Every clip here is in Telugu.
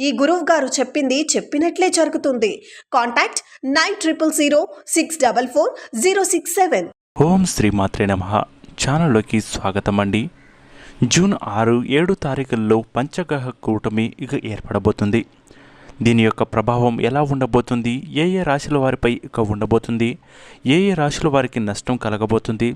ఈ గురువు గారు చెప్పింది చెప్పినట్లే జరుగుతుంది. Contact nine triple zero six double four zero six seven. ఓం శ్రీ మాత్రే నమ. ఛానల్లోకి స్వాగతం అండి జూన్ ఆరు ఏడు తారీఖుల్లో పంచగ్రహ కూటమి ఇక ఏర్పడబోతుంది. దీని యొక్క ప్రభావం ఎలా ఉండబోతుంది? ఏ ఏ రాశుల వారిపై ఇక ఉండబోతుంది? ఏ ఏ రాశుల వారికి నష్టం కలగబోతుంది?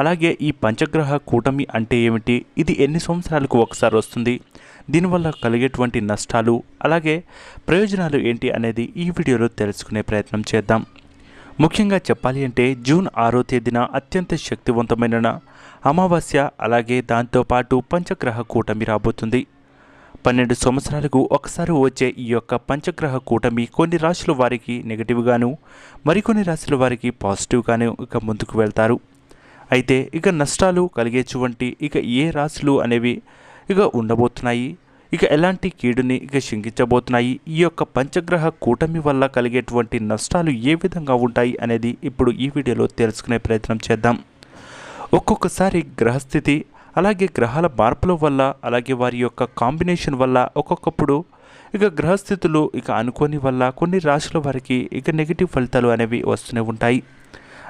అలాగే ఈ పంచగ్రహ కూటమి అంటే ఏమిటి? ఇది ఎన్ని సంవత్సరాలకు ఒకసారి వస్తుంది? దీనివల్ల కలిగేటువంటి నష్టాలు అలాగే ప్రయోజనాలు ఏంటి అనేది ఈ వీడియోలో తెలుసుకునే ప్రయత్నం చేద్దాం. ముఖ్యంగా చెప్పాలి అంటే జూన్ ఆరో తేదీన అత్యంత శక్తివంతమైన అమావాస్య అలాగే దాంతోపాటు పంచగ్రహ కూటమి రాబోతుంది. పన్నెండు సంవత్సరాలకు ఒకసారి వచ్చే ఈ యొక్క పంచగ్రహ కూటమి కొన్ని రాశుల వారికి నెగిటివ్గాను మరికొన్ని రాశుల వారికి పాజిటివ్గాను ఇక ముందుకు వెళ్తారు. అయితే ఇక నష్టాలు కలిగేటువంటి ఇక ఏ రాశులు అనేవి ఇక ఉండబోతున్నాయి? ఇక ఎలాంటి కీడుని ఇక శంకించబోతున్నాయి ఈ యొక్క పంచగ్రహ కూటమి వల్ల కలిగేటువంటి నష్టాలు ఏ విధంగా ఉంటాయి అనేది ఇప్పుడు ఈ వీడియోలో తెలుసుకునే ప్రయత్నం చేద్దాం. ఒక్కొక్కసారి గ్రహస్థితి అలాగే గ్రహాల మార్పుల వల్ల అలాగే వారి యొక్క కాంబినేషన్ వల్ల ఒక్కొక్కప్పుడు ఇక గ్రహస్థితులు ఇక అనుకోని వల్ల కొన్ని రాశుల వారికి ఇక నెగిటివ్ ఫలితాలు అనేవి వస్తూనే ఉంటాయి.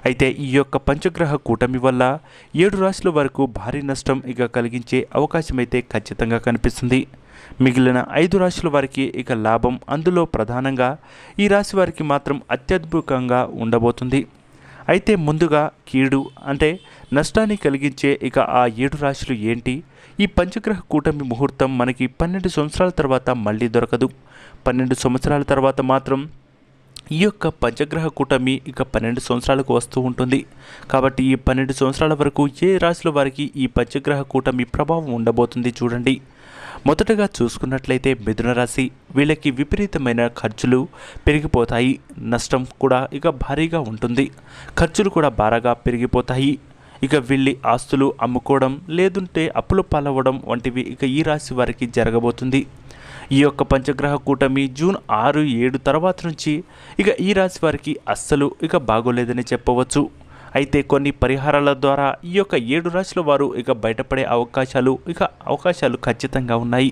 అయితే ఈ యొక్క పంచగ్రహ కూటమి వల్ల ఏడు రాశుల వరకు భారీ నష్టం ఇక కలిగించే అవకాశం అయితే ఖచ్చితంగా కనిపిస్తుంది. మిగిలిన ఐదు రాశుల వారికి ఇక లాభం అందులో ప్రధానంగా ఈ రాశి వారికి మాత్రం అత్యద్భుతంగా ఉండబోతుంది. అయితే ముందుగా కీడు అంటే నష్టాన్ని కలిగించే ఇక ఆ ఏడు రాశులు ఏంటి? ఈ పంచగ్రహ కూటమి ముహూర్తం మనకి పన్నెండు సంవత్సరాల తర్వాత మళ్ళీ దొరకదు. పన్నెండు సంవత్సరాల తర్వాత మాత్రం ఈ యొక్క పంచగ్రహ కూటమి ఇక పన్నెండు సంవత్సరాలకు వస్తూ ఉంటుంది. కాబట్టి ఈ పన్నెండు సంవత్సరాల వరకు ఏ రాశుల వారికి ఈ పంచగ్రహ కూటమి ప్రభావం ఉండబోతుంది చూడండి. మొదటగా చూసుకున్నట్లయితే మిథున రాశి వీళ్ళకి విపరీతమైన ఖర్చులు పెరిగిపోతాయి. నష్టం కూడా ఇక భారీగా ఉంటుంది. ఖర్చులు కూడా బాగా పెరిగిపోతాయి. ఇక వీళ్ళి ఆస్తులు అమ్ముకోవడం లేదంటే అప్పులు పాలవ్వడం వంటివి ఇక ఈ రాశి వారికి జరగబోతుంది. ఈ యొక్క పంచగ్రహ కూటమి జూన్ ఆరు ఏడు తర్వాత నుంచి ఇక ఈ రాశి వారికి అస్సలు ఇక బాగోలేదని చెప్పవచ్చు. అయితే కొన్ని పరిహారాల ద్వారా ఈ యొక్క ఏడు రాశుల వారు ఇక బయటపడే అవకాశాలు ఇక అవకాశాలు ఖచ్చితంగా ఉన్నాయి.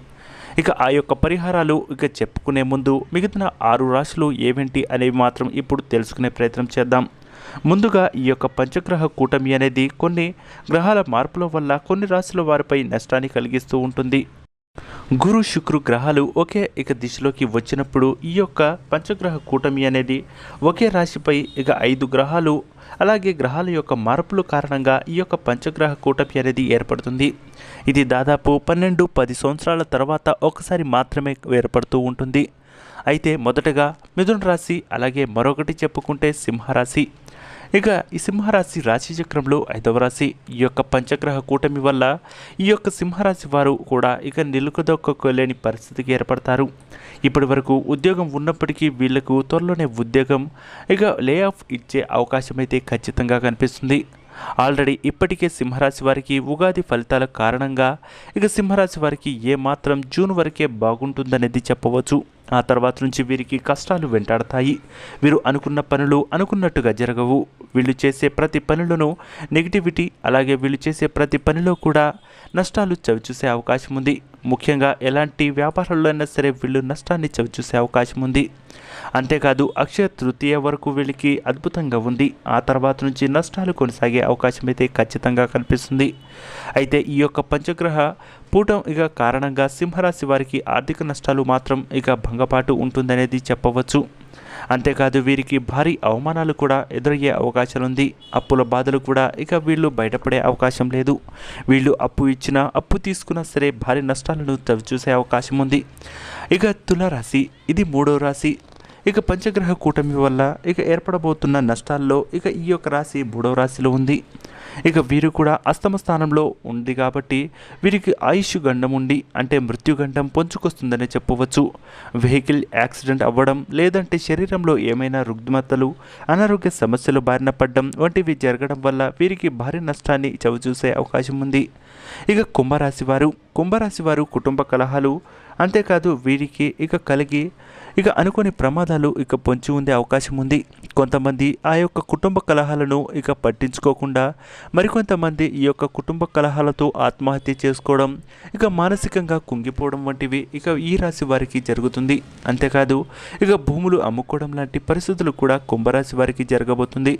ఇక ఆ యొక్క పరిహారాలు ఇక చెప్పుకునే ముందు మిగతా ఆరు రాశులు ఏవేంటి అనేవి మాత్రం ఇప్పుడు తెలుసుకునే ప్రయత్నం చేద్దాం. ముందుగా ఈ యొక్క పంచగ్రహ కూటమి అనేది కొన్ని గ్రహాల మార్పుల వల్ల కొన్ని రాశుల వారిపై నష్టాన్ని కలిగిస్తూ ఉంటుంది. గురు శుక్రు గ్రహాలు ఒకే ఇక దిశలోకి వచ్చినప్పుడు ఈ యొక్క పంచగ్రహ కూటమి అనేది ఒకే రాశిపై ఇక ఐదు గ్రహాలు అలాగే గ్రహాల యొక్క మార్పుల కారణంగా ఈ యొక్క పంచగ్రహ కూటమి అనేది ఏర్పడుతుంది. ఇది దాదాపు పన్నెండు పది సంవత్సరాల తర్వాత ఒకసారి మాత్రమే ఏర్పడుతూ ఉంటుంది. అయితే మొదటగా మిథున రాశి అలాగే మరొకటి చెప్పుకుంటే సింహరాశి. ఇక ఈ సింహరాశి రాశి చక్రంలో ఐదవ రాశి ఈ యొక్క పంచగ్రహ కూటమి వల్ల ఈ యొక్క సింహరాశి వారు కూడా ఇక నిలుకదొక్కలేని పరిస్థితికి ఏర్పడతారు. ఇప్పటి వరకు ఉద్యోగం ఉన్నప్పటికీ వీళ్ళకు త్వరలోనే ఉద్యోగం ఇక లే ఆఫ్ ఇచ్చే అవకాశం అయితే ఖచ్చితంగా కనిపిస్తుంది. ఆల్రెడీ ఇప్పటికే సింహరాశి వారికి ఉగాది ఫలితాల కారణంగా ఇక సింహరాశి వారికి ఏమాత్రం జూన్ వరకే బాగుంటుందనేది చెప్పవచ్చు. ఆ తర్వాత నుంచి వీరికి కష్టాలు వెంటాడతాయి. వీరు అనుకున్న పనులు అనుకున్నట్టుగా జరగవు. వీళ్ళు చేసే ప్రతి పనులను నెగిటివిటీ అలాగే వీళ్ళు చేసే ప్రతి పనిలో కూడా నష్టాలు చవిచూసే అవకాశం ఉంది. ముఖ్యంగా ఎలాంటి వ్యాపారాల్లో అయినా సరే వీళ్ళు నష్టాన్ని చవిచూసే అవకాశం ఉంది. అంతేకాదు అక్షయ తృతీయ వరకు వీళ్ళకి అద్భుతంగా ఉంది. ఆ తర్వాత నుంచి నష్టాలు కొనసాగే అవకాశం అయితే ఖచ్చితంగా కనిపిస్తుంది. అయితే ఈ యొక్క పంచగ్రహ పూటం ఇక కారణంగా సింహరాశి వారికి ఆర్థిక నష్టాలు మాత్రం ఇక భంగపాటు ఉంటుందనేది చెప్పవచ్చు. అంతేకాదు వీరికి భారీ అవమానాలు కూడా ఎదురయ్యే అవకాశం ఉంది అప్పుల బాధలు కూడా ఇక వీళ్ళు బయటపడే అవకాశం లేదు. వీళ్ళు అప్పు ఇచ్చినా అప్పు తీసుకున్నా సరే భారీ నష్టాలను చూసే అవకాశం ఉంది ఇక తులారాశి ఇది మూడో రాశి. ఇక పంచగ్రహ కూటమి వల్ల ఇక ఏర్పడబోతున్న నష్టాల్లో ఇక ఈ యొక్క రాశి మూడవ రాశిలో ఉంది. ఇక వీరు కూడా అస్తమ స్థానంలో ఉంది కాబట్టి వీరికి ఆయుష్ గండం ఉండి అంటే మృత్యుగండం పొంచుకొస్తుందని చెప్పవచ్చు. వెహికల్ యాక్సిడెంట్ అవ్వడం లేదంటే శరీరంలో ఏమైనా రుగ్మతలు అనారోగ్య సమస్యలు బారిన పడడం వంటివి జరగడం వల్ల వీరికి భారీ నష్టాన్ని చవిచూసే అవకాశం ఉంది. ఇక కుంభరాశి వారు కుంభరాశి వారు కుటుంబ కలహాలు అంతేకాదు వీరికి ఇక కలిగి ఇక అనుకోని ప్రమాదాలు ఇక పొంచి ఉండే అవకాశం ఉంది. కొంతమంది ఆ యొక్క కుటుంబ కలహాలను ఇక పట్టించుకోకుండా మరికొంతమంది ఈ యొక్క కుటుంబ కలహాలతో ఆత్మహత్య చేసుకోవడం ఇక మానసికంగా కుంగిపోవడం వంటివి ఇక ఈ రాశి వారికి జరుగుతుంది. అంతేకాదు ఇక భూములు అమ్ముకోవడం లాంటి పరిస్థితులు కూడా కుంభరాశి వారికి జరగబోతుంది.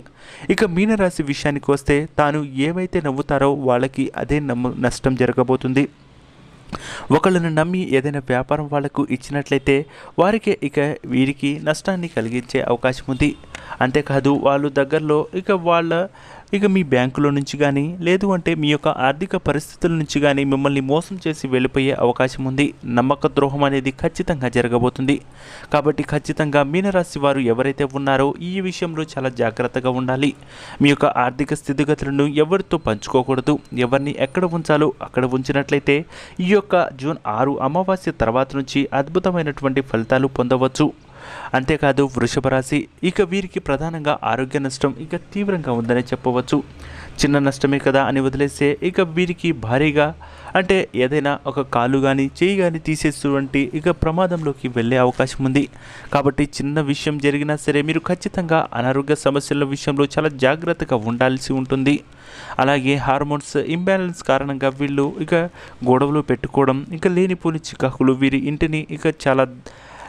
ఇక మీనరాశి విషయానికి వస్తే తాను ఏవైతే నవ్వుతారో వాళ్ళకి అదే నమ్ము నష్టం జరగబోతుంది. ఒకళ్ళను నమ్మి ఏదైనా వ్యాపారం వాళ్ళకు ఇచ్చినట్లయితే వారికి ఇక వీరికి నష్టాన్ని కలిగించే అవకాశం ఉంది. అంతేకాదు వాళ్ళు దగ్గరలో ఇక వాళ్ళ ఇక మీ బ్యాంకులో నుంచి కానీ లేదు అంటే మీ యొక్క ఆర్థిక పరిస్థితుల నుంచి కానీ మిమ్మల్ని మోసం చేసి వెళ్ళిపోయే అవకాశం ఉంది. నమ్మక ద్రోహం అనేది ఖచ్చితంగా జరగబోతుంది. కాబట్టి ఖచ్చితంగా మీనరాశి వారు ఎవరైతే ఉన్నారో ఈ విషయంలో చాలా జాగ్రత్తగా ఉండాలి. మీ యొక్క ఆర్థిక స్థితిగతులను ఎవరితో పంచుకోకూడదు. ఎవరిని ఎక్కడ ఉంచాలో అక్కడ ఉంచినట్లయితే ఈ యొక్క జూన్ ఆరు అమావాస్య తర్వాత నుంచి అద్భుతమైనటువంటి ఫలితాలు పొందవచ్చు. అంతేకాదు వృషభ రాశి ఇక వీరికి ప్రధానంగా ఆరోగ్య నష్టం ఇక తీవ్రంగా ఉందని చెప్పవచ్చు. చిన్న నష్టమే కదా అని వదిలేస్తే ఇక వీరికి భారీగా అంటే ఏదైనా ఒక కాలు కానీ చేయి కానీ తీసేటువంటి ఇక ప్రమాదంలోకి వెళ్ళే అవకాశం ఉంది. కాబట్టి చిన్న విషయం జరిగినా సరే మీరు ఖచ్చితంగా అనారోగ్య సమస్యల విషయంలో చాలా జాగ్రత్తగా ఉండాల్సి ఉంటుంది. అలాగే హార్మోన్స్ ఇంబ్యాలెన్స్ కారణంగా వీళ్ళు ఇక గొడవలు పెట్టుకోవడం ఇక లేనిపోని చికాకులు వీరి ఇంటిని ఇక చాలా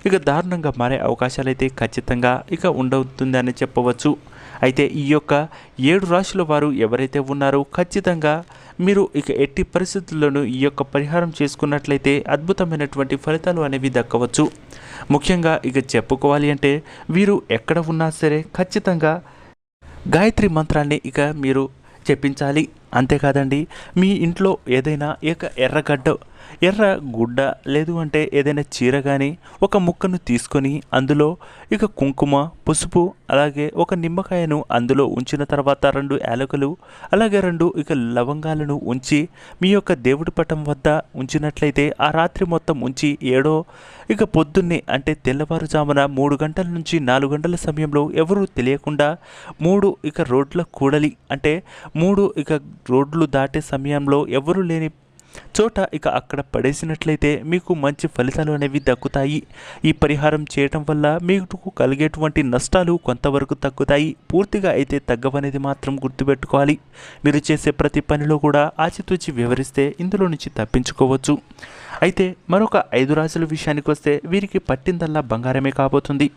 ఇక దారుణంగా మారే అవకాశాలు అయితే ఖచ్చితంగా ఇక ఉండవుతుందని చెప్పవచ్చు. అయితే ఈ యొక్క ఏడు రాశుల వారు ఎవరైతే ఉన్నారో ఖచ్చితంగా మీరు ఇక ఎట్టి పరిస్థితుల్లోనూ ఈ యొక్క పరిహారం చేసుకున్నట్లయితే అద్భుతమైనటువంటి ఫలితాలు అనేవి దక్కవచ్చు. ముఖ్యంగా ఇక చెప్పుకోవాలి అంటే వీరు ఎక్కడ ఉన్నా సరే ఖచ్చితంగా గాయత్రి మంత్రాన్ని ఇక మీరు చెప్పించాలి అంతేకాదండి మీ ఇంట్లో ఏదైనా ఇక ఎర్రగడ్డ ఎర్ర గుడ్డ లేదు అంటే ఏదైనా చీర కానీ ఒక ముక్కను తీసుకొని అందులో ఇక కుంకుమ పసుపు అలాగే ఒక నిమ్మకాయను అందులో ఉంచిన తర్వాత రెండు యాలకులు అలాగే రెండు ఇక లవంగాలను ఉంచి మీ యొక్క దేవుడి పటం వద్ద ఉంచినట్లయితే ఆ రాత్రి మొత్తం ఉంచి ఏడో ఇక పొద్దున్నే అంటే తెల్లవారుజామున మూడు గంటల నుంచి నాలుగు గంటల సమయంలో ఎవరూ తెలియకుండా మూడు ఇక రోడ్ల కూడలి అంటే మూడు ఇక రోడ్లు దాటే సమయంలో ఎవరు లేని చోట ఇక అక్కడ పడేసినట్లయితే మీకు మంచి ఫలితాలు అనేవి దక్కుతాయి. ఈ పరిహారం చేయటం వల్ల మీకు కలిగేటువంటి నష్టాలు కొంతవరకు తగ్గుతాయి. పూర్తిగా అయితే తగ్గవనేది మాత్రం గుర్తుపెట్టుకోవాలి. మీరు చేసే ప్రతి పనిలో కూడా ఆచితూచి వివరిస్తే ఇందులో నుంచి తప్పించుకోవచ్చు. అయితే మరొక ఐదు రాశుల విషయానికి వస్తే వీరికి పట్టిందల్లా బంగారమే కాబోతుంది.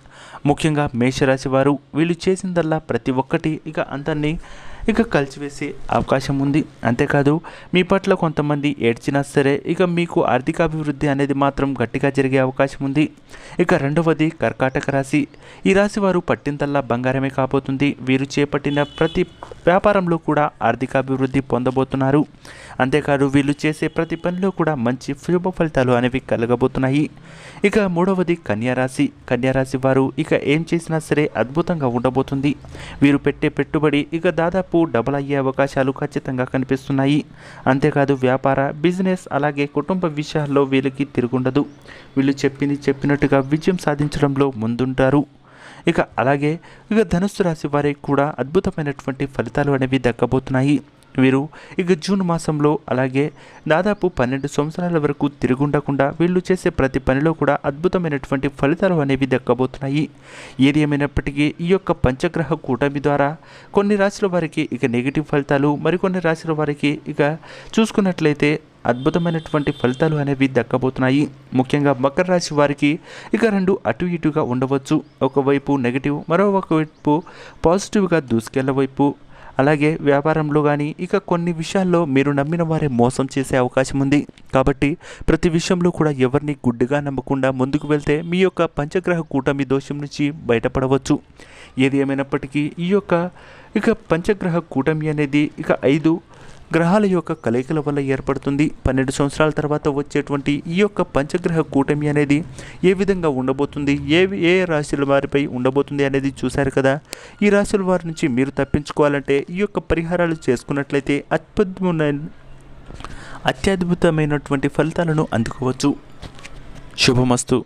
ముఖ్యంగా మేషరాశి వారు వీళ్ళు చేసిందల్లా ప్రతి ఒక్కటి ఇక అందరినీ ఇక కలిసివేసే అవకాశం ఉంది. అంతేకాదు మీ పట్ల కొంతమంది ఏడ్చినా సరే ఇక మీకు ఆర్థికాభివృద్ధి అనేది మాత్రం గట్టిగా జరిగే అవకాశం ఉంది. ఇక రెండవది కర్కాటక రాశి. ఈ రాశి వారు పట్టిందల్లా బంగారమే కాబోతుంది. వీరు చేపట్టిన ప్రతి వ్యాపారంలో కూడా ఆర్థికాభివృద్ధి పొందబోతున్నారు. అంతేకాదు వీళ్ళు చేసే ప్రతి పనిలో కూడా మంచి శుభ ఫలితాలు అనేవి కలగబోతున్నాయి. ఇక మూడవది కన్యారాశి కన్యారాశి వారు ఇక ఏం చేసినా సరే అద్భుతంగా ఉండబోతుంది. వీరు పెట్టే పెట్టుబడి ఇక దాదాపు డబల్ అయ్యే అవకాశాలు ఖచ్చితంగా కనిపిస్తున్నాయి. అంతేకాదు వ్యాపార బిజినెస్ అలాగే కుటుంబ విషయాల్లో వీళ్ళకి తిరుగుండదు. వీళ్ళు చెప్పింది చెప్పినట్టుగా విజయం సాధించడంలో ముందుంటారు. ఇక అలాగే ఇక ధనుస్సు రాశి వారికి కూడా అద్భుతమైనటువంటి ఫలితాలు అనేవి దక్కబోతున్నాయి. వీరు ఇక జూన్ మాసంలో అలాగే దాదాపు పన్నెండు సంవత్సరాల వరకు తిరుగుండకుండా వీళ్ళు చేసే ప్రతి పనిలో కూడా అద్భుతమైనటువంటి ఫలితాలు అనేవి దక్కబోతున్నాయి. ఏది ఏమైనప్పటికీ ఈ యొక్క పంచగ్రహ కూటమి ద్వారా కొన్ని రాశుల వారికి ఇక నెగిటివ్ ఫలితాలు మరికొన్ని రాశుల వారికి ఇక చూసుకున్నట్లయితే అద్భుతమైనటువంటి ఫలితాలు అనేవి దక్కబోతున్నాయి. ముఖ్యంగా మకర రాశి వారికి ఇక రెండు అటు ఇటుగా ఉండవచ్చు. ఒకవైపు నెగిటివ్ మరోవైపు వైపు పాజిటివ్గా దూసుకెళ్ళవైపు అలాగే వ్యాపారంలో కానీ ఇక కొన్ని విషయాల్లో మీరు నమ్మిన వారే మోసం చేసే అవకాశం ఉంది. కాబట్టి ప్రతి విషయంలో కూడా ఎవరిని గుడ్డుగా నమ్మకుండా ముందుకు వెళ్తే మీ యొక్క పంచగ్రహ కూటమి దోషం నుంచి బయటపడవచ్చు. ఏది ఏమైనప్పటికీ ఈ యొక్క ఇక పంచగ్రహ కూటమి అనేది ఇక ఐదు గ్రహాల యొక్క కలయికల వల్ల ఏర్పడుతుంది. పన్నెండు సంవత్సరాల తర్వాత వచ్చేటువంటి ఈ యొక్క పంచగ్రహ కూటమి అనేది ఏ విధంగా ఉండబోతుంది? ఏ ఏ రాశుల వారిపై ఉండబోతుంది అనేది చూశారు కదా? ఈ రాశుల వారి నుంచి మీరు తప్పించుకోవాలంటే ఈ యొక్క పరిహారాలు చేసుకున్నట్లయితే అద్భుతమైన అత్యద్భుతమైనటువంటి ఫలితాలను అందుకోవచ్చు. శుభమస్తు.